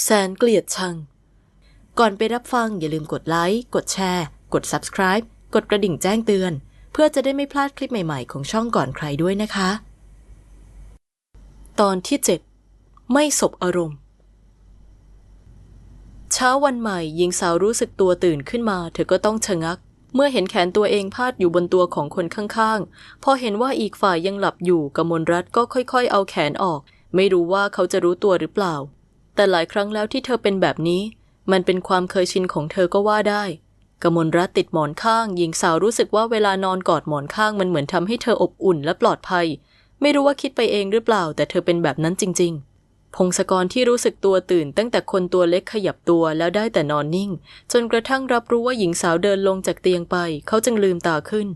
แสนเกลียดชัง ก่อนไปรับฟังอย่าลืมกดไลค์ กดแชร์ กด subscribe กดกระดิ่งแจ้งเตือน เพื่อจะได้ไม่พลาดคลิปใหม่ๆ ของช่องก่อนใครด้วยนะคะ ตอนที่ 7 ไม่สบอารมณ์ เช้าวันใหม่หญิงสาวรู้สึกตัวตื่นขึ้นมา เธอก็ต้องชะงัก เมื่อเห็นแขนตัวเองพาดอยู่บนตัวของคนข้างๆ พอเห็นว่าอีกฝ่ายยังหลับอยู่กมลรัตก็ค่อยๆ เอาแขนออก ไม่รู้ว่าเขาจะรู้ตัวหรือเปล่า แต่หลายครั้งแล้วที่เธอเป็นแบบนี้ มันเป็นความเคยชินของเธอก็ว่าได้กมลรัตติดหมอนข้าง หญิงสาวรู้สึกว่าเวลานอนกอดหมอนข้างมันเหมือนทำให้เธออบอุ่นและปลอดภัย ไม่รู้ว่าคิดไปเองหรือเปล่า แต่เธอเป็นแบบนั้นจริง ๆ พงศกรที่รู้สึกตัวตื่น ตั้งแต่คนตัวเล็กขยับตัวแล้วได้แต่นอนนิ่ง จนกระทั่งรับรู้ว่าหญิงสาวเดินลงจากเตียงไป เขาจึงลืมตาขึ้น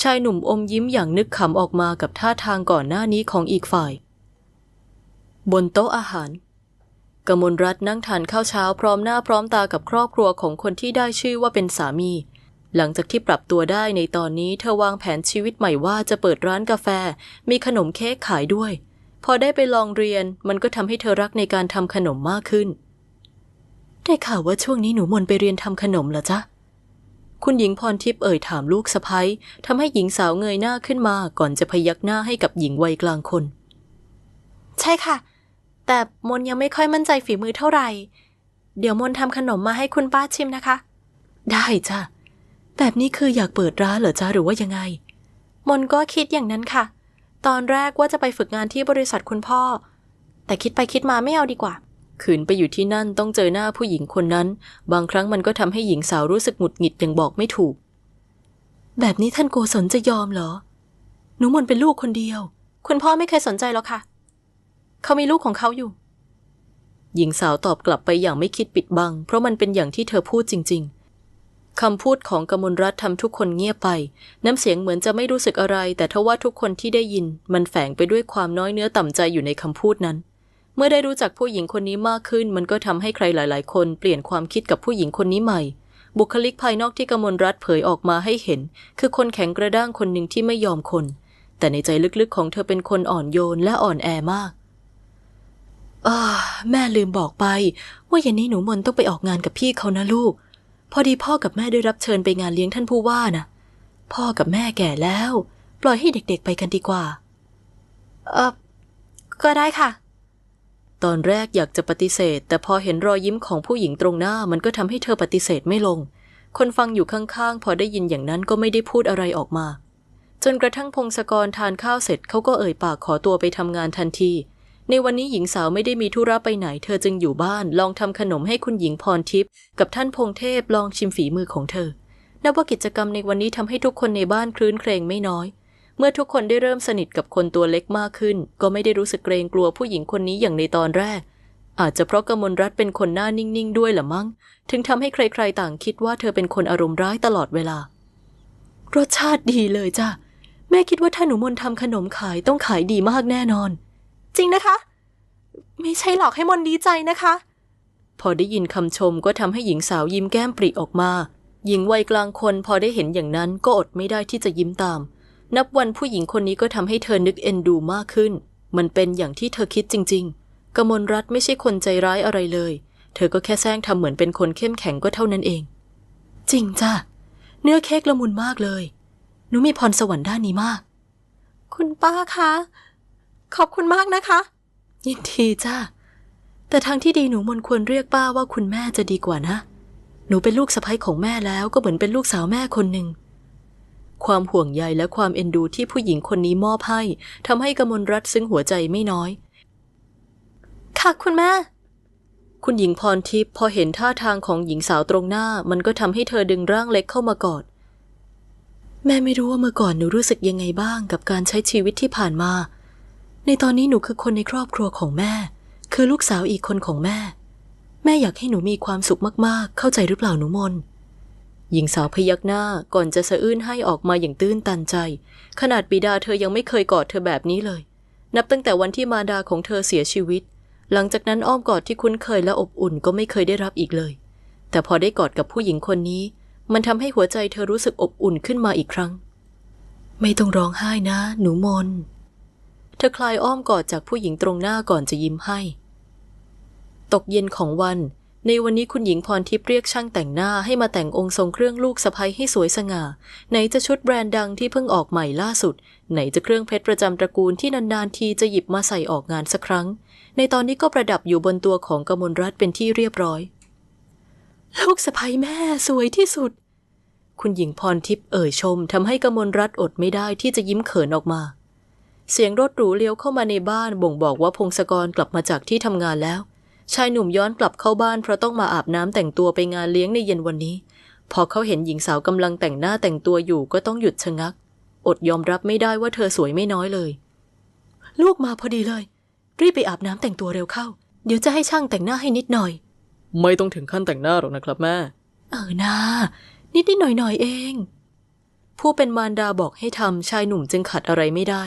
ชายหนุ่มอมยิ้มอย่างนึกขำออกมากับท่าทางก่อนหน้านี้ของอีกฝ่าย บนโต๊ะอาหาร กมลรัตน์นั่งทานข้าวเช้าพร้อมหน้าพร้อมตากับครอบครัวของคนที่ได้ชื่อว่าเป็นสามี หลังจากที่ปรับตัวได้ในตอนนี้เธอวางแผนชีวิตใหม่ว่าจะเปิดร้านกาแฟ มีขนมเค้กขายด้วย พอได้ไปลองเรียนมันก็ทำให้เธอรักในการทำขนมมากขึ้น ได้ข่าวว่าช่วงนี้หนูมนไปเรียนทำขนมเหรอจ๊ะคุณหญิงพรทิพย์เอ่ยถามลูกสะพ้ยทำให้หญิงสาวเงยหน้าขึ้นมาก่อนจะพยักหน้าให้กับหญิงวัยกลางคน ใช่ค่ะ แต่มนยังไม่ค่อยมั่นใจฝีมือเท่าไหร่ เดี๋ยวมนทำขนมมาให้คุณป้าชิมนะคะ ได้จ้ะ แบบนี้คืออยากเปิดร้านเหรอจ๊ะหรือว่ายังไง มนก็คิดอย่างนั้นค่ะ ตอนแรกว่าจะไปฝึกงานที่บริษัทคุณพ่อ แต่คิดไปคิดมาไม่เอาดีกว่า ขืนไปอยู่ที่นั่นต้องเจอหน้าผู้หญิงคนนั้น บางครั้งมันก็ทำให้หญิงสาวรู้สึกหงุดหงิดอย่างบอกไม่ถูก แบบนี้ท่านโกศลจะยอมเหรอ หนูมนเป็นลูกคนเดียว คุณพ่อไม่เคยสนใจหรอกค่ะ เขามีลูกของเขาอยู่ หญิงสาวตอบกลับไปอย่างไม่คิดปิดบัง เพราะมันเป็นอย่างที่เธอพูดจริง ๆคำพูดของกมลรัตน์ทำทุกคนเงียบไป น้ำเสียงเหมือนจะไม่รู้สึกอะไร แต่ทว่าทุกคนที่ได้ยิน มันแฝงไปด้วยความน้อยเนื้อต่ำใจอยู่ในคำพูดนั้น เมื่อได้รู้จักผู้หญิงคนนี้มากขึ้น มันก็ทำให้ใครหลาย ๆ คนเปลี่ยนความคิดกับผู้หญิงคนนี้ใหม่บุคลิกภายนอกที่กมลรัตน์เผยออกมาให้เห็น คือคนแข็งกระด้างคนหนึ่งที่ไม่ยอมคน แต่ในใจลึกๆของเธอเป็นคนอ่อนโยนและอ่อนแอมาก อแม่ลืมบอกไป ว่าเย็นนี้หนูมนต้องไปออกงานกับพี่เขานะลูก พอดีพ่อกับแม่ได้รับเชิญไปงานเลี้ยงท่านผู้ว่านะพ่อกับแม่แก่แล้ว ปล่อยให้เด็กๆไปกันดีกว่า เออก็ได้ค่ะ ตอนแรกอยากจะปฏิเสธ แต่พอเห็นรอยยิ้มของผู้หญิงตรงหน้ามันก็ทำให้เธอปฏิเสธไม่ลง คนฟังอยู่ข้างๆ พอได้ยินอย่างนั้นก็ไม่ได้พูดอะไรออกมา จนกระทั่งพงศกรทานข้าวเสร็จเขาก็เอ่ยปากขอตัวไปทำงานทันที ในวันนี้หญิงสาวไม่ได้มีธุระไปไหน เธอจึงอยู่บ้าน ลองทำขนมให้คุณหญิงพรทิพย์กับท่านพงเทพลองชิมฝีมือของเธอ นับว่ากิจกรรมในวันนี้ทำให้ทุกคนในบ้านคลื้นเครงไม่น้อย เมื่อทุกคนได้เริ่มสนิทกับคนตัวเล็กมากขึ้น ก็ไม่ได้รู้สึกเกรงกลัวผู้หญิงคนนี้อย่างในตอนแรก อาจจะเพราะกมลรัตเป็นคนหน้านิ่งๆด้วยหละมั้ง ถึงทำให้ใครๆต่างคิดว่าเธอเป็นคนอารมณ์ร้ายตลอดเวลา รสชาติดีเลยจ้ะแม่คิดว่าถ้าหนูมนทำขนมขายต้องขายดีมากแน่นอน จริงนะคะ ไม่ใช่หลอกให้มนดีใจนะคะ พอได้ยินคำชมก็ทำให้หญิงสาวยิ้มแก้มปริออกมา หญิงวัยกลางคนพอได้เห็นอย่างนั้นก็อดไม่ได้ที่จะยิ้มตาม นับวันผู้หญิงคนนี้ก็ทำให้เธอนึกเอ็นดูมากขึ้น มันเป็นอย่างที่เธอคิดจริง ๆ กมลรัตน์ไม่ใช่คนใจร้ายอะไรเลย เธอก็แค่แซงทำเหมือนเป็นคนเข้มแข็งก็เท่านั้นเอง จริงจ้ะเนื้อเค้กละมุนมากเลยหนูมีพรสวรรค์ด้านนี้มาก คุณป้าคะ ขอบคุณมากนะคะ ยินดีจ้าแต่ทางที่ดีหนูมนควรเรียกป้าว่าคุณแม่จะดีกว่านะ หนูเป็นลูกสะใภ้ของแม่แล้วก็เหมือนเป็นลูกสาวแม่คนหนึ่ง ความห่วงใยและความเอ็นดูที่ผู้หญิงคนนี้มอบให้ทำให้กมลรัตน์ซึ้งหัวใจไม่น้อย ค่ะคุณแม่ คุณหญิงพรทิพย์พอเห็นท่าทางของหญิงสาวตรงหน้า มันก็ทำให้เธอดึงร่างเล็กเข้ามากอด แม่ไม่รู้ว่าเมื่อก่อนหนูรู้สึกยังไงบ้างกับการใช้ชีวิตที่ผ่านมา ในตอนนี้หนูคือคนในครอบครัวของแม่ คือลูกสาวอีกคนของแม่ แม่อยากให้หนูมีความสุขมากๆ เข้าใจหรือเปล่าหนูมน หญิงสาวพยักหน้าก่อนจะสะอื้นให้ออกมาอย่างตื้นตันใจ ขนาดบิดาเธอยังไม่เคยกอดเธอแบบนี้เลย นับตั้งแต่วันที่มาดาของเธอเสียชีวิต หลังจากนั้นอ้อมกอดที่คุ้นเคยและอบอุ่นก็ไม่เคยได้รับอีกเลย แต่พอได้กอดกับผู้หญิงคนนี้ มันทำให้หัวใจเธอรู้สึกอบอุ่นขึ้นมาอีกครั้ง ไม่ต้องร้องไห้นะ หนูมน เธอคลายอ้อมกอดจากผู้หญิงตรงหน้าก่อนจะยิ้มให้ ตกเย็นของวัน ในวันนี้คุณหญิงพรทิพย์เรียกช่างแต่งหน้าให้มาแต่งองค์ทรงเครื่องลูกสะใภ้ให้สวยสง่า ไหนจะชุดแบรนด์ดังที่เพิ่งออกใหม่ล่าสุด ไหนจะเครื่องเพชรประจำตระกูลที่นานๆทีจะหยิบมาใส่ออกงานสักครั้ง ในตอนนี้ก็ประดับอยู่บนตัวของกมลรัตน์เป็นที่เรียบร้อย ลูกสะใภ้แม่สวยที่สุด คุณหญิงพรทิพย์เอ่ยชมทำให้กมลรัตน์อดไม่ได้ที่จะยิ้มเขินออกมา เสียงรถหรูเลี้ยวเข้ามาในบ้านบ่งบอกว่าพงศกรกลับมาจากที่ทำงานแล้ว ชายหนุ่มย้อนกลับเข้าบ้านเพราะต้องมาอาบน้ำแต่งตัวไปงานเลี้ยงในเย็นวันนี้ พอเขาเห็นหญิงสาวกำลังแต่งหน้าแต่งตัวอยู่ก็ต้องหยุดชะงัก อดยอมรับไม่ได้ว่าเธอสวยไม่น้อยเลย ลูกมาพอดีเลย รีบไปอาบน้ำแต่งตัวเร็วเข้า เดี๋ยวจะให้ช่างแต่งหน้าให้นิดหน่อย ไม่ต้องถึงขั้นแต่งหน้าหรอกนะครับแม่ เออนานิดนิดๆหน่อยหน่อยๆเอง ผู้เป็นมารดาบอกให้ทำชายหนุ่มจึงขัดอะไรไม่ได้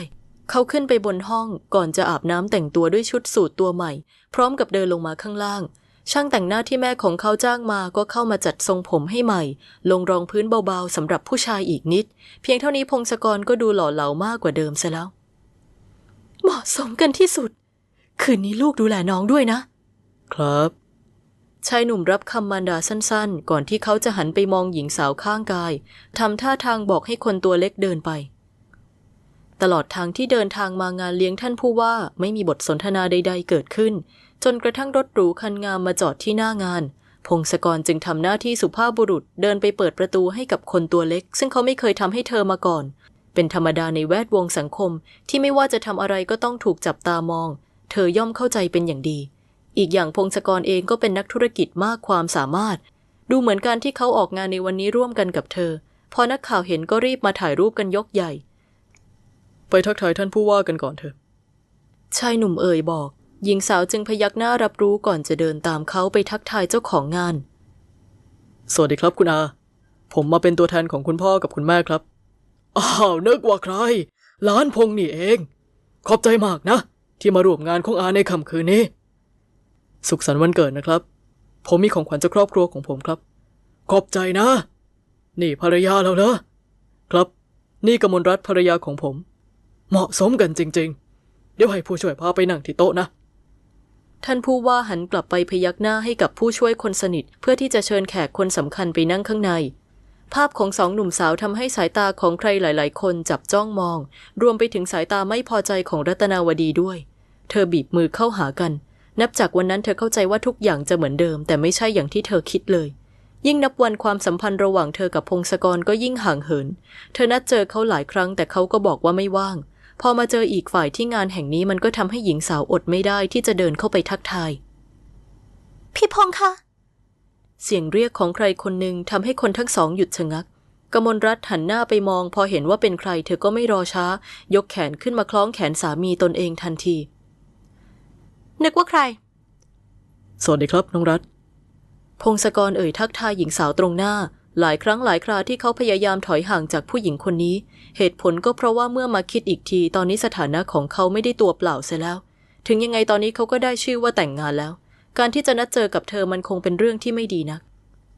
เขาขึ้นไปบนห้องก่อนจะอาบน้ำแต่งตัวด้วยชุดสูทตัวใหม่ พร้อมกับเดินลงมาข้างล่าง ช่างแต่งหน้าที่แม่ของเขาจ้างมาก็เข้ามาจัดทรงผมให้ใหม่ ลงรองพื้นเบาๆสำหรับผู้ชายอีกนิด เพียงเท่านี้พงศกรก็ดูหล่อเหลามากกว่าเดิมซะแล้ว เหมาะสมกันที่สุด คืนนี้ลูกดูแลน้องด้วยนะ ครับ ชายหนุ่มรับคำมารดาสั้น ๆ ก่อนที่เขาจะหันไปมองหญิงสาวข้างกายทำท่าทางบอกให้คนตัวเล็กเดินไป ตลอดทางที่เดินทางมางานเลี้ยงท่านผู้ว่าไม่มีบทสนทนาใด ๆ เกิดขึ้น จนกระทั่งรถหรูคันงามมาจอดที่หน้างาน พงศกรจึงทำหน้าที่สุภาพบุรุษเดินไปเปิดประตูให้กับคนตัวเล็ก ซึ่งเขาไม่เคยทำให้เธอมาก่อน เป็นธรรมดาในแวดวงสังคม ที่ไม่ว่าจะทำอะไรก็ต้องถูกจับตามอง เธอย่อมเข้าใจเป็นอย่างดี อีกอย่างพงศกรเองก็เป็นนักธุรกิจมากความสามารถ ดูเหมือนการที่เขาออกงานในวันนี้ร่วมกันกับเธอ พอนักข่าวเห็นก็รีบมาถ่ายรูปกันยกใหญ่ ไปทักทายท่านผู้ว่ากันก่อนเถอะ ชายหนุ่มเอ่ยบอก หญิงสาวจึงพยักหน้ารับรู้ก่อนจะเดินตามเขาไปทักทายเจ้าของงาน สวัสดีครับคุณอา ผมมาเป็นตัวแทนของคุณพ่อกับคุณแม่ครับ อ้าวนึกว่าใครหล้านพงนี่เอง ขอบใจมากนะ ที่มาร่วมงานของอาในค่ำคืนนี้ สุขสันต์วันเกิดนะครับ ผมมีของขวัญจากครอบครัวของผมครับ ขอบใจนะ นี่ภรรยาเราเหรอ ครับ นี่กมลรัตน์ภรรยาของผม เหมาะสมกันจริง ๆ เดี๋ยวให้ผู้ช่วยพาไปนั่งที่โต๊ะนะ ท่านผู้ว่าหันกลับไปพยักหน้าให้กับผู้ช่วยคนสนิท เพื่อที่จะเชิญแขกคนสำคัญไปนั่งข้างใน ภาพของสองหนุ่มสาวทำให้สายตาของใครหลาย ๆ คนจับจ้องมอง รวมไปถึงสายตาไม่พอใจของรัตนาวดีด้วย เธอบีบมือเข้าหากัน นับจากวันนั้นเธอเข้าใจว่าทุกอย่างจะเหมือนเดิม แต่ไม่ใช่อย่างที่เธอคิดเลยยิ่งนับวันความสัมพันธ์ระหว่างเธอกับพงศกรก็ยิ่งห่างเหิน เธอนัดเจอเขาหลายครั้งแต่เขาก็บอกว่าไม่ว่าง พอมาเจออีกฝ่ายที่งานแห่งนี้มันก็ทำให้หญิงสาวอดไม่ได้ที่จะเดินเข้าไปทักทาย พี่พงคะเสียงเรียกของใครคนหนึ่งทำให้คนทั้งสองหยุดชะงักกมลรัตน์หันหน้าไปมอง พอเห็นว่าเป็นใคร เธอก็ไม่รอช้า ยกแขนขึ้นมาคล้องแขนสามีตนเองทันที นึกว่าใคร สวัสดีครับน้องรัฐพงศกรเอ่ยทักทายหญิงสาวตรงหน้า หลายครั้งหลายคราที่เขาพยายามถอยห่างจากผู้หญิงคนนี้ เหตุผลก็เพราะว่าเมื่อมาคิดอีกที ตอนนี้สถานะของเขาไม่ได้ตัวเปล่าเสียแล้ว ถึงยังไงตอนนี้เขาก็ได้ชื่อว่าแต่งงานแล้ว การที่จะนัดเจอกับเธอมันคงเป็นเรื่องที่ไม่ดีนัก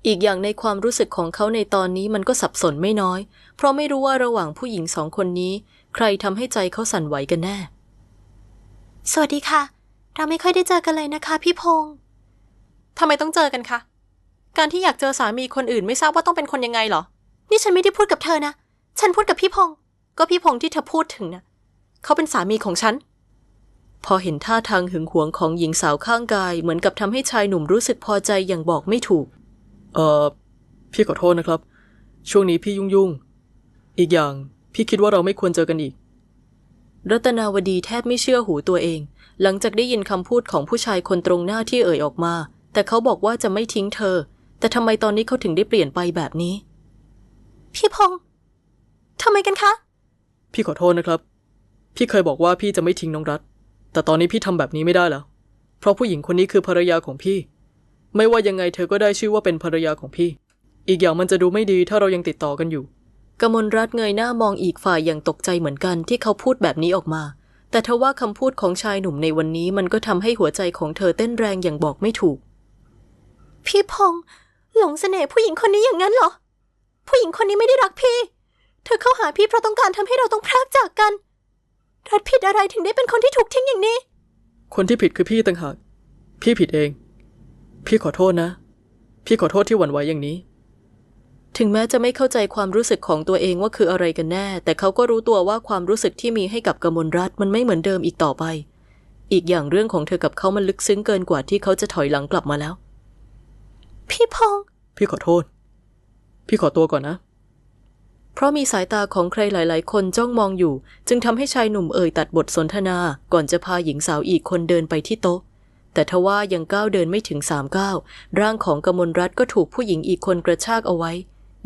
อีกอย่างในความรู้สึกของเขาในตอนนี้มันก็สับสนไม่น้อย เพราะไม่รู้ว่าระหว่างผู้หญิงสองคนนี้ ใครทำให้ใจเขาสั่นไหวกันแน่ สวัสดีค่ะ เราไม่ค่อยได้เจอกันเลยนะคะ พี่พงษ์ทำไมต้องเจอกันคะ การที่อยากเจอสามีคนอื่นไม่ทราบว่าต้องเป็นคนยังไงเหรอ นี่ฉันไม่ได้พูดกับเธอนะ ฉันพูดกับพี่พงษ์ก็พี่พงษ์ที่เธอพูดถึงนะเขาเป็นสามีของฉัน พอเห็นท่าทางหึงหวงของหญิงสาวข้างกาย เหมือนกับทำให้ชายหนุ่มรู้สึกพอใจอย่างบอกไม่ถูก เอ่อพี่ขอโทษนะครับ ช่วงนี้พี่ยุ่งยุ่งๆอีกอย่างพี่คิดว่าเราไม่ควรเจอกันอีก รัตนาวดีแทบไม่เชื่อหูตัวเอง หลังจากได้ยินคำพูดของผู้ชายคนตรงหน้าที่เอ่ยออกมา แต่เขาบอกว่าจะไม่ทิ้งเธอ แต่ทำไมตอนนี้เขาถึงได้เปลี่ยนไปแบบนี้ พี่พงษ์ทำไมกันคะ พี่ขอโทษนะครับ พี่เคยบอกว่าพี่จะไม่ทิ้งน้องรัฐ แต่ตอนนี้พี่ทำแบบนี้ไม่ได้แล้ว เพราะผู้หญิงคนนี้คือภรรยาของพี่ ไม่ว่ายังไงเธอก็ได้ชื่อว่าเป็นภรรยาของพี่ อีกอย่างมันจะดูไม่ดีถ้าเรายังติดต่อกันอยู่กมลรัตน์เงยหน้ามองอีกฝ่ายอย่างตกใจเหมือนกันที่เขาพูดแบบนี้ออกมา แต่ทว่าคำพูดของชายหนุ่มในวันนี้มันก็ทำให้หัวใจของเธอเต้นแรงอย่างบอกไม่ถูก พี่พงษ์ หลงเสน่ห์ผู้หญิงคนนี้อย่างนั้นเหรอ ผู้หญิงคนนี้ไม่ได้รักพี่ เธอเข้าหาพี่เพราะต้องการทำให้เราต้องพรากจากกันรัฐผิดอะไรถึงได้เป็นคนที่ถูกทิ้งอย่างนี้ คนที่ผิดคือพี่ต่างหาก พี่ผิดเอง พี่ขอโทษนะ พี่ขอโทษที่หวั่นไหวอย่างนี้ ถึงแม้จะไม่เข้าใจความรู้สึกของตัวเองว่าคืออะไรกันแน่ แต่เขาก็รู้ตัวว่าความรู้สึกที่มีให้กับกมลรัฐมันไม่เหมือนเดิมอีกต่อไป อีกอย่างเรื่องของเธอกับเขามันลึกซึ้งเกินกว่าที่เขาจะถอยหลังกลับมาแล้ว พี่พงษ์พี่ขอโทษ พี่ขอตัวก่อนนะ เพราะมีสายตาของใครหลาย ๆ คนจ้องมองอยู่ จึงทำให้ชายหนุ่มเอ่ยตัดบทสนทนาก่อนจะพาหญิงสาวอีกคนเดินไปที่โต๊ะ แต่ทว่ายังก้าวเดินไม่ถึงสามก้าวร่างของกมลรัฐก็ถูกผู้หญิงอีกคนกระชากเอาไว้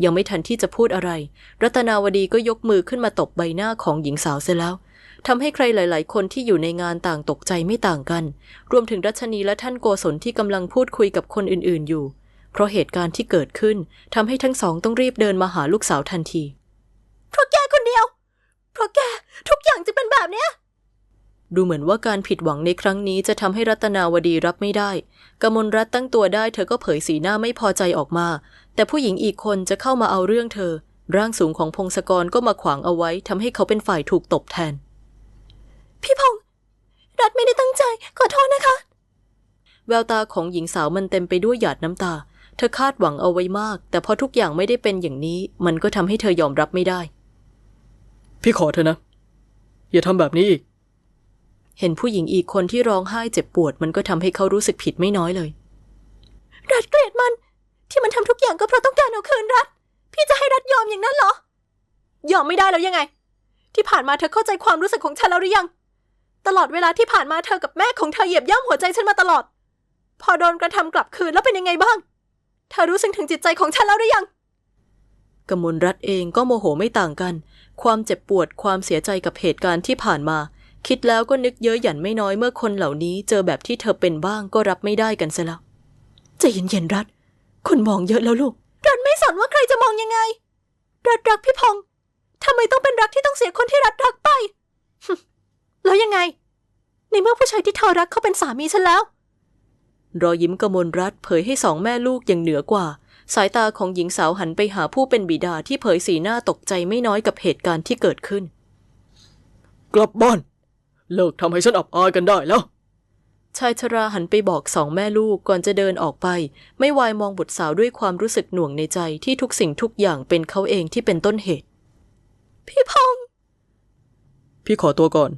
ยังไม่ทันที่จะพูดอะไร รัตนาวดีก็ยกมือขึ้นมาตบใบหน้าของหญิงสาวเสียแล้วทำให้ใครหลาย ๆ คนที่อยู่ในงานต่างตกใจไม่ต่างกัน รวมถึงรัชนีและท่านโกศลที่กำลังพูดคุยกับคนอื่น ๆ อยู่ เพราะเหตุการณ์ที่เกิดขึ้นทำให้ทั้งสองต้องรีบเดินมาหาลูกสาวทันที เพราะแกคนเดียว เพราะแกทุกอย่างจะเป็นแบบเนี้ย ดูเหมือนว่าการผิดหวังในครั้งนี้จะทำให้รัตนาวดีรับไม่ได้ กมลรัตตั้งตัวได้เธอก็เผยสีหน้าไม่พอใจออกมา แต่ผู้หญิงอีกคนจะเข้ามาเอาเรื่องเธอ ร่างสูงของพงศกรก็มาขวางเอาไว้ทำให้เขาเป็นฝ่ายถูกตบแทน พี่พงษ์รัฐไม่ได้ตั้งใจขอโทษนะคะแววตาของหญิงสาวมันเต็มไปด้วยหยาดน้ำตา เธอคาดหวังเอาไว้มาก แต่พอทุกอย่างไม่ได้เป็นอย่างนี้ มันก็ทำให้เธอยอมรับไม่ได้ พี่ขอเธอะนะ อย่าทำแบบนี้อีก เห็นผู้หญิงอีกคนที่ร้องไห้เจ็บปวด มันก็ทำให้เขารู้สึกผิดไม่น้อยเลย รัฐเกลียดมัน ที่มันทำทุกอย่างก็เพราะต้องการเอาคืนรัฐพี่จะให้รัฐยอมอย่างนั้นเหรอ ยอมไม่ได้แล้วยังไง ที่ผ่านมาเธอเข้าใจความรู้สึกของฉันแล้วหรือยัง ตลอดเวลาที่ผ่านมาเธอกับแม่ของเธอเหยียบย่ำหัวใจฉันมาตลอด พอโดนกระทำกลับคืนแล้วเป็นยังไงบ้าง เธอรู้สึกถึงจิตใจของฉันแล้วหรือยัง กมลรัฐเองก็โมโหไม่ต่างกัน ความเจ็บปวดความเสียใจกับเหตุการณ์ที่ผ่านมา คิดแล้วก็นึกเย้ยหยันไม่น้อยเมื่อคนเหล่านี้ เจอแบบที่เธอเป็นบ้างก็รับไม่ได้กันซะแล้วใจเย็นๆรัฐคนมองเยอะแล้วลูก รัฐไม่สนว่าใครจะมองยังไง รัฐรักพี่พงษ์ทำไมต้องเป็นรักที่ต้องเสียคนที่รัฐรักไป แล้วยังไง ในเมื่อผู้ชายที่เธอรักเขาเป็นสามีฉันแล้ว รอยยิ้มกมลรัฐเผยให้สองแม่ลูกอย่างเหนือกว่า สายตาของหญิงสาวหันไปหาผู้เป็นบิดาที่เผยสีหน้าตกใจไม่น้อยกับเหตุการณ์ที่เกิดขึ้น กลับบ้าน เลิกทำให้ฉันอับอายกันได้แล้ว ชายชราหันไปบอกสองแม่ลูกก่อนจะเดินออกไป ไม่วายมองบุตรสาวด้วยความรู้สึกหน่วงในใจที่ทุกสิ่งทุกอย่างเป็นเขาเองที่เป็นต้นเหตุ พี่พงษ์พี่ขอตัวก่อน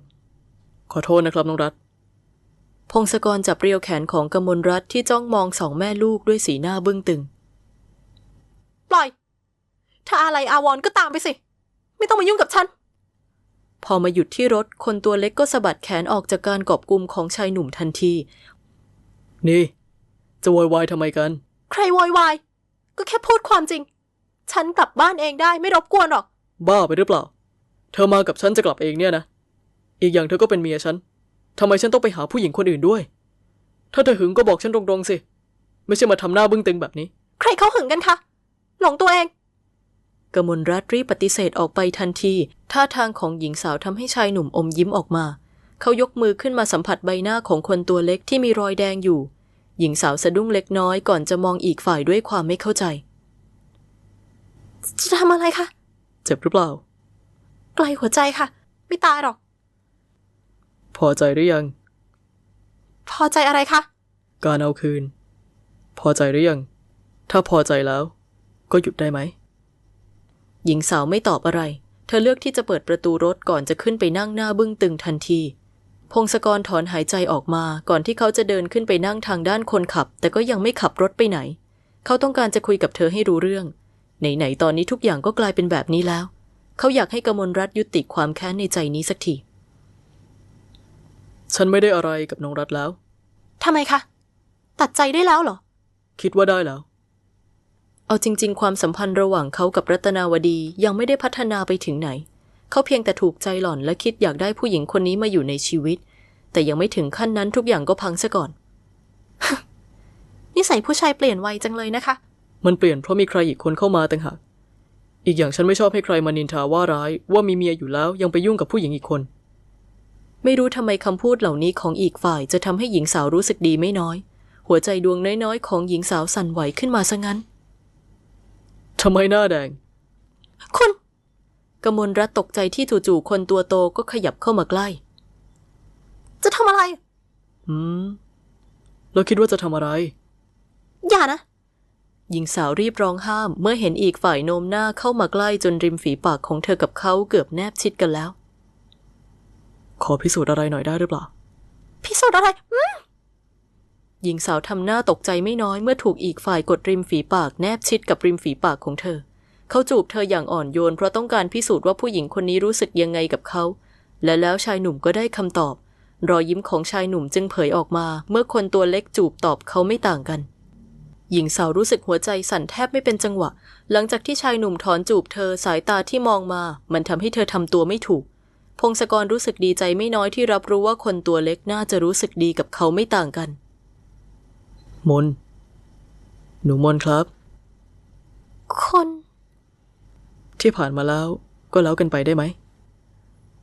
ขอโทษนะครับน้องรัฐ พงศกรจับเรียวแขนของกมลรัฐที่จ้องมองสองแม่ลูกด้วยสีหน้าบึ้งตึง ปล่อย ถ้าอะไรอาวรก็ตามไปสิ ไม่ต้องมายุ่งกับฉัน พอมาหยุดที่รถคนตัวเล็กก็สะบัดแขนออกจากการกอบกุมของชายหนุ่มทันที นี่ จะโวยวายทำไมกัน ใครโวยวาย ก็แค่พูดความจริง ฉันกลับบ้านเองได้ไม่รบกวนหรอก บ้าไปหรือเปล่า เธอมากับฉันจะกลับเองเนี่ยนะ อีกอย่างเธอก็เป็นเมียฉัน ทำไมฉันต้องไปหาผู้หญิงคนอื่นด้วย ถ้าเธอหึงก็บอกฉันตรงๆสิ ไม่ใช่มาทำหน้าบึ้งตึงแบบนี้ ใครเขาหึงกันคะ หลงตัวเอง กมลรัตรีบปฏิเสธออกไปทันที ท่าทางของหญิงสาวทำให้ชายหนุ่มอมยิ้มออกมา เขายกมือขึ้นมาสัมผัสใบหน้าของคนตัวเล็กที่มีรอยแดงอยู่ หญิงสาวสะดุ้งเล็กน้อยก่อนจะมองอีกฝ่ายด้วยความไม่เข้าใจ จะทำอะไรคะ เจ็บหรือเปล่า ไกลหัวใจค่ะ ไม่ตายหรอก พอใจหรือยัง พอใจอะไรคะ การเอาคืน พอใจหรือยัง ถ้าพอใจแล้ว ก็หยุดได้ไหม หญิงสาวไม่ตอบอะไร เธอเลือกที่จะเปิดประตูรถก่อนจะขึ้นไปนั่งหน้าบึ้งตึงทันที พงศกรถอนหายใจออกมาก่อนที่เขาจะเดินขึ้นไปนั่งทางด้านคนขับ แต่ก็ยังไม่ขับรถไปไหน เขาต้องการจะคุยกับเธอให้รู้เรื่อง ไหนๆตอนนี้ทุกอย่างก็กลายเป็นแบบนี้แล้ว เขาอยากให้กมลรัฐยุติความแค้นในใจนี้สักที ฉันไม่ได้อะไรกับน้องรัฐแล้ว ทำไมคะ ตัดใจได้แล้วเหรอ คิดว่าได้แล้ว เอาจริง ๆ ความสัมพันธ์ระหว่างเขากับรัตนาวดียังไม่ได้พัฒนาไปถึงไหน เขาเพียงแต่ถูกใจหล่อนและคิดอยากได้ผู้หญิงคนนี้มาอยู่ในชีวิต แต่ยังไม่ถึงขั้นนั้นทุกอย่างก็พังซะก่อน นิสัยผู้ชายเปลี่ยนไวจังเลยนะคะ มันเปลี่ยนเพราะมีใครอีกคนเข้ามาต่างหากอีกอย่างฉันไม่ชอบให้ใครมานินทาว่าร้าย ว่ามีเมียอยู่แล้วยังไปยุ่งกับผู้หญิงอีกคน ไม่รู้ทำไมคำพูดเหล่านี้ของอีกฝ่ายจะทำให้หญิงสาวรู้สึกดีไม่น้อย หัวใจดวงน้อยๆ ของหญิงสาวสั่นไหวขึ้นมาซะงั้นทำไมหน้าแดง คุณกมลรัตตกใจที่จู่ๆคนตัวโตก็ขยับเข้ามาใกล้ จะทำอะไร อืมแล้วคิดว่าจะทำอะไร อย่านะ หญิงสาวรีบร้องห้าม เมื่อเห็นอีกฝ่ายโน้มหน้าเข้ามาใกล้จนริมฝีปากของเธอกับเขาเกือบแนบชิดกันแล้ว ขอพิสูจน์อะไรหน่อยได้หรือเปล่า พิสูจน์อะไรอืมหญิงสาวทำหน้าตกใจไม่น้อยเมื่อถูกอีกฝ่ายกดริมฝีปากแนบชิดกับริมฝีปากของเธอ เขาจูบเธออย่างอ่อนโยนเพราะต้องการพิสูจน์ว่าผู้หญิงคนนี้รู้สึกยังไงกับเขา และแล้วชายหนุ่มก็ได้คำตอบ รอยยิ้มของชายหนุ่มจึงเผยออกมา เมื่อคนตัวเล็กจูบตอบเขาไม่ต่างกัน หญิงสาวรู้สึกหัวใจสั่นแทบไม่เป็นจังหวะ หลังจากที่ชายหนุ่มถอนจูบเธอสายตาที่มองมา มันทำให้เธอทำตัวไม่ถูก พงศกรรู้สึกดีใจไม่น้อยที่รับรู้ว่าคนตัวเล็กน่าจะรู้สึกดีกับเขาไม่ต่างกัน มน หนูมนครับ คน ที่ผ่านมาแล้วก็แล้วกันไปได้ไหม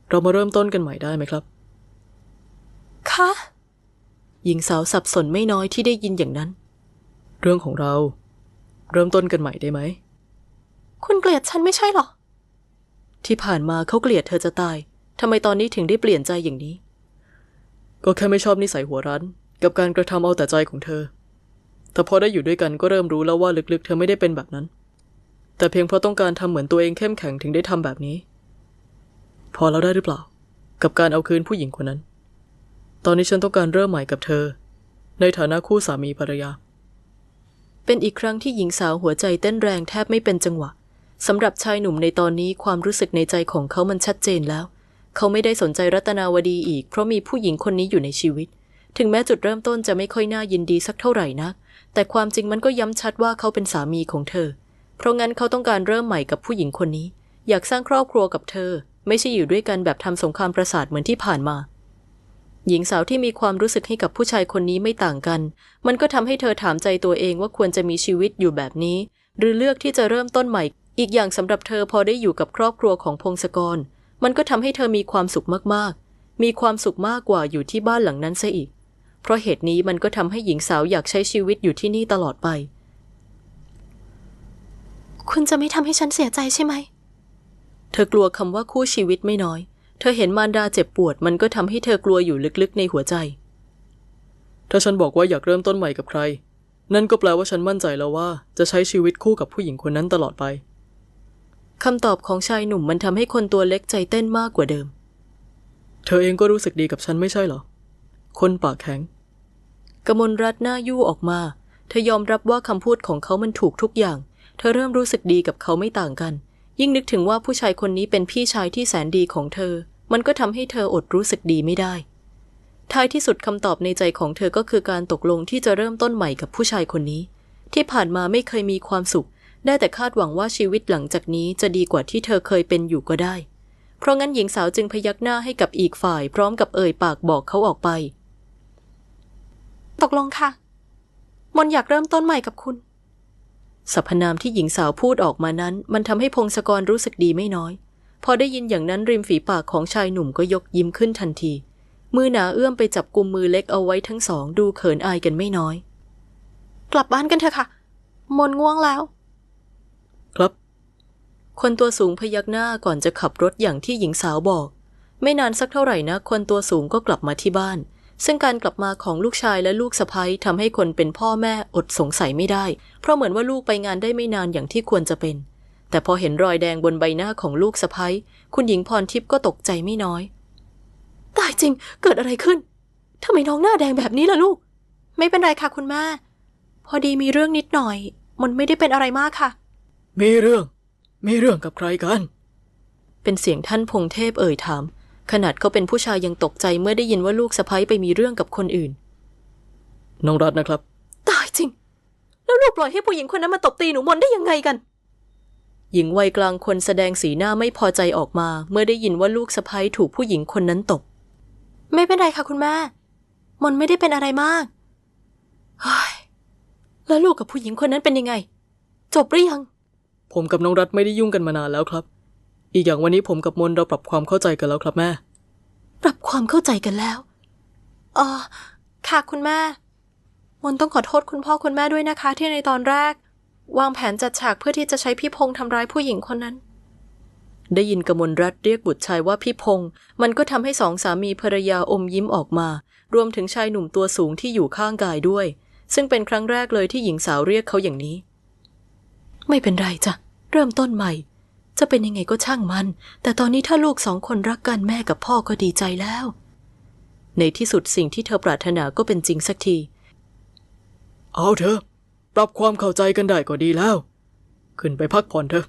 เรามาเริ่มต้นกันใหม่ได้ไหมครับ คะหญิงสาวสับสนไม่น้อยที่ได้ยินอย่างนั้น เรื่องของเรา เริ่มต้นกันใหม่ได้ไหม คุณเกลียดฉันไม่ใช่เหรอ ที่ผ่านมาเขาเกลียดเธอจะตาย ทำไมตอนนี้ถึงได้เปลี่ยนใจอย่างนี้ ก็แค่ไม่ชอบนิสัยหัวรั้น กับการกระทำเอาแต่ใจของเธอ แต่พอได้อยู่ด้วยกันก็เริ่มรู้แล้วว่าลึกๆ เธอไม่ได้เป็นแบบนั้น แต่เพียงเพราะต้องการทำเหมือนตัวเองเข้มแข็งถึงได้ทำแบบนี้ พอแล้วได้หรือเปล่า กับการเอาคืนผู้หญิงคนนั้น ตอนนี้ฉันต้องการเริ่มใหม่กับเธอ ในฐานะคู่สามีภรรยา เป็นอีกครั้งที่หญิงสาวหัวใจเต้นแรงแทบไม่เป็นจังหวะสำหรับชายหนุ่มในตอนนี้ความรู้สึกในใจของเขามันชัดเจนแล้ว เขาไม่ได้สนใจรัตนาวดีอีก เพราะมีผู้หญิงคนนี้อยู่ในชีวิต ถึงแม้จุดเริ่มต้นจะไม่ค่อยน่ายินดีสักเท่าไหร่นัก แต่ความจริงมันก็ย้ำชัดว่าเขาเป็นสามีของเธอ เพราะงั้นเขาต้องการเริ่มใหม่กับผู้หญิงคนนี้ อยากสร้างครอบครัวกับเธอ ไม่ใช่อยู่ด้วยกันแบบทำสงครามประสาทเหมือนที่ผ่านมา หญิงสาวที่มีความรู้สึกให้กับผู้ชายคนนี้ไม่ต่างกัน มันก็ทำให้เธอถามใจตัวเองว่าควรจะมีชีวิตอยู่แบบนี้ หรือเลือกที่จะเริ่มต้นใหม่ อีกอย่างสำหรับเธอพอได้อยู่กับครอบครัวของพงศกร มันก็ทำให้เธอมีความสุขมากๆ มีความสุขมากกว่าอยู่ที่บ้านหลังนั้นซะอีก เพราะเหตุนี้มันก็ทำให้หญิงสาวอยากใช้ชีวิตอยู่ที่นี่ตลอดไป คุณจะไม่ทำให้ฉันเสียใจใช่ไหม เธอกลัวคำว่าคู่ชีวิตไม่น้อย เธอเห็นมารดาเจ็บปวด มันก็ทำให้เธอกลัวอยู่ลึกๆ ในหัวใจ ถ้าฉันบอกว่าอยากเริ่มต้นใหม่กับใคร นั่นก็แปลว่าฉันมั่นใจแล้วว่าจะใช้ชีวิตคู่กับผู้หญิงคนนั้นตลอดไป คำตอบของชายหนุ่มมันทำให้คนตัวเล็กใจเต้นมากกว่าเดิม เธอเองก็รู้สึกดีกับฉันไม่ใช่เหรอ คนปากแข็ง กมลรัตน์หน้ายู่ออกมา เธอยอมรับว่าคำพูดของเขามันถูกทุกอย่าง เธอเริ่มรู้สึกดีกับเขาไม่ต่างกัน ยิ่งนึกถึงว่าผู้ชายคนนี้เป็นพี่ชายที่แสนดีของเธอ มันก็ทำให้เธออดรู้สึกดีไม่ได้ ท้ายที่สุดคำตอบในใจของเธอก็คือการตกลงที่จะเริ่มต้นใหม่กับผู้ชายคนนี้ ที่ผ่านมาไม่เคยมีความสุข ได้แต่คาดหวังว่าชีวิตหลังจากนี้จะดีกว่าที่เธอเคยเป็นอยู่ก็ได้ เพราะงั้นหญิงสาวจึงพยักหน้าให้กับอีกฝ่าย พร้อมกับเอ่ยปากบอกเขาออกไป ตกลงค่ะ มนอยากเริ่มต้นใหม่กับคุณสรรพนามที่หญิงสาวพูดออกมานั้น มันทำให้พงศกรรู้สึกดีไม่น้อย พอได้ยินอย่างนั้นริมฝีปากของชายหนุ่มก็ยกยิ้มขึ้นทันที มือหนาเอื้อมไปจับกุมมือเล็กเอาไว้ทั้งสอง ดูเขินอายกันไม่น้อย กลับบ้านกันเถอะค่ะ มนง่วงแล้ว ครับ คนตัวสูงพยักหน้าก่อนจะขับรถอย่างที่หญิงสาวบอก ไม่นานสักเท่าไหร่นะ คนตัวสูงก็กลับมาที่บ้าน ซึ่งการกลับมาของลูกชายและลูกสะใภ้ทำให้คนเป็นพ่อแม่อดสงสัยไม่ได้ เพราะเหมือนว่าลูกไปงานได้ไม่นานอย่างที่ควรจะเป็น แต่พอเห็นรอยแดงบนใบหน้าของลูกสะใภ้คุณหญิงพรทิพย์ก็ตกใจไม่น้อยตายจริง เกิดอะไรขึ้นทำไมน้องหน้าแดงแบบนี้ล่ะลูก ไม่เป็นไรค่ะคุณแม่ พอดีมีเรื่องนิดหน่อย มันไม่ได้เป็นอะไรมากค่ะ มีเรื่อง มีเรื่องกับใครกัน เป็นเสียงท่านพงเทพเอ่ยถาม ขนาดเขาเป็นผู้ชายยังตกใจเมื่อได้ยินว่าลูกสะใภ้ไปมีเรื่องกับคนอื่น น้องรัตนะครับ ตายจริง แล้วลูกปล่อยให้ผู้หญิงคนนั้นมาตบตีหนูมนได้ยังไงกัน หญิงวัยกลางคนแสดงสีหน้าไม่พอใจออกมา เมื่อได้ยินว่าลูกสะใภ้ถูกผู้หญิงคนนั้นตบ ไม่เป็นไรค่ะคุณแม่ มนไม่ได้เป็นอะไรมากเฮ้ยแล้วลูกกับผู้หญิงคนนั้นเป็นยังไง จบหรือยัง ผมกับน้องรัตไม่ได้ยุ่งกันมานานแล้วครับ อีกอย่างวันนี้ผมกับมนเราปรับความเข้าใจกันแล้วครับแม่ ปรับความเข้าใจกันแล้ว อ๋อ ค่ะคุณแม่ มนต้องขอโทษคุณพ่อคุณแม่ด้วยนะคะ ที่ในตอนแรก วางแผนจัดฉากเพื่อที่จะใช้พี่พงษ์ทำร้ายผู้หญิงคนนั้น ได้ยินกมลรัตน์เรียกบุตรชายว่าพี่พงษ์มันก็ทำให้สองสามีภรรยาอมยิ้มออกมา รวมถึงชายหนุ่มตัวสูงที่อยู่ข้างกายด้วย ซึ่งเป็นครั้งแรกเลยที่หญิงสาวเรียกเขาอย่างนี้ ไม่เป็นไรจ้ะ เริ่มต้นใหม่ จะเป็นยังไงก็ช่างมัน แต่ตอนนี้ถ้าลูกสองคนรักกันแม่กับพ่อก็ดีใจแล้ว ในที่สุดสิ่งที่เธอปรารถนาก็เป็นจริงสักที เอาเถอะปรับความเข้าใจกันได้ก็ดีแล้ว ขึ้นไปพักผ่อนเถอะ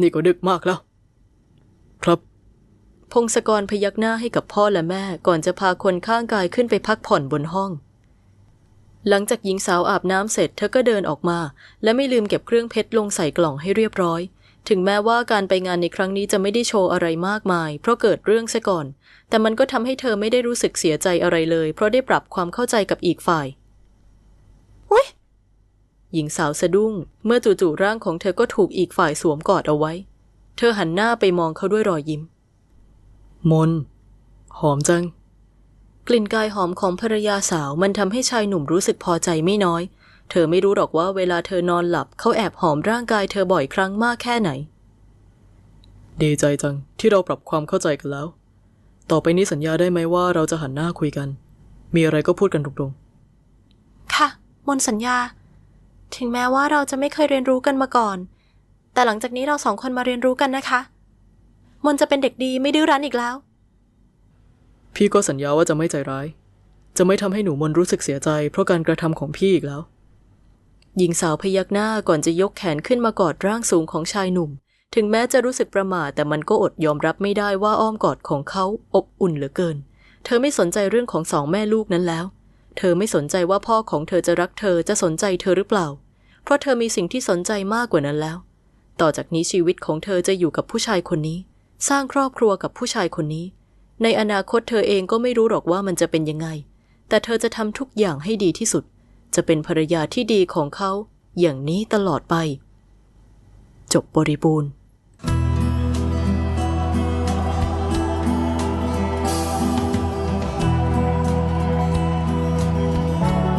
นี่ก็ดึกมากแล้ว ครับ พงศกรพยักหน้าให้กับพ่อและแม่ก่อนจะพาคนข้างกายขึ้นไปพักผ่อนบนห้อง หลังจากหญิงสาวอาบน้ำเสร็จเธอก็เดินออกมา และไม่ลืมเก็บเครื่องเพชรลงใส่กล่องให้เรียบร้อย ถึงแม้ว่าการไปงานในครั้งนี้จะไม่ได้โชว์อะไรมากมาย เพราะเกิดเรื่องซะก่อน แต่มันก็ทำให้เธอไม่ได้รู้สึกเสียใจอะไรเลย เพราะได้ปรับความเข้าใจกับอีกฝ่ายอุ๊ยหญิงสาวสะดุ้ง เมื่อจู่ๆร่างของเธอก็ถูกอีกฝ่ายสวมกอดเอาไว้ เธอหันหน้าไปมองเขาด้วยรอยยิ้ม มน หอมจัง กลิ่นกายหอมของภรรยาสาวมันทำให้ชายหนุ่มรู้สึกพอใจไม่น้อย เธอไม่รู้หรอกว่าเวลาเธอนอนหลับเขาแอบหอมร่างกายเธอบ่อยครั้งมากแค่ไหน ดีใจจังที่เราปรับความเข้าใจกันแล้ว ต่อไปนี้สัญญาได้ไหมว่าเราจะหันหน้าคุยกัน มีอะไรก็พูดกันตรงค่ะ มนต์สัญญา ถึงแม้ว่าเราจะไม่เคยเรียนรู้กันมาก่อน แต่หลังจากนี้เราสองคนมาเรียนรู้กันนะคะ มนต์จะเป็นเด็กดีไม่ดื้อรั้นอีกแล้วๆ พี่ก็สัญญาว่าจะไม่ใจร้าย จะไม่ทำให้หนูมนรู้สึกเสียใจ เพราะการกระทำของพี่อีกแล้ว หญิงสาวพยักหน้าก่อนจะยกแขนขึ้นมากอดร่างสูงของชายหนุ่ม ถึงแม้จะรู้สึกประหม่าแต่มันก็อดยอมรับไม่ได้ว่าอ้อมกอดของเขาอบอุ่นเหลือเกิน เธอไม่สนใจเรื่องของสองแม่ลูกนั้นแล้ว เธอไม่สนใจว่าพ่อของเธอจะรักเธอจะสนใจเธอหรือเปล่า เพราะเธอมีสิ่งที่สนใจมากกว่านั้นแล้ว ต่อจากนี้ชีวิตของเธอจะอยู่กับผู้ชายคนนี้ สร้างครอบครัวกับผู้ชายคนนี้ ในอนาคตเธอเองก็ไม่รู้หรอกว่ามันจะเป็นยังไง แต่เธอจะทำทุกอย่างให้ดีที่สุด จะเป็นภรรยาที่ดีของเขา อย่างนี้ตลอดไป จบบริบูรณ์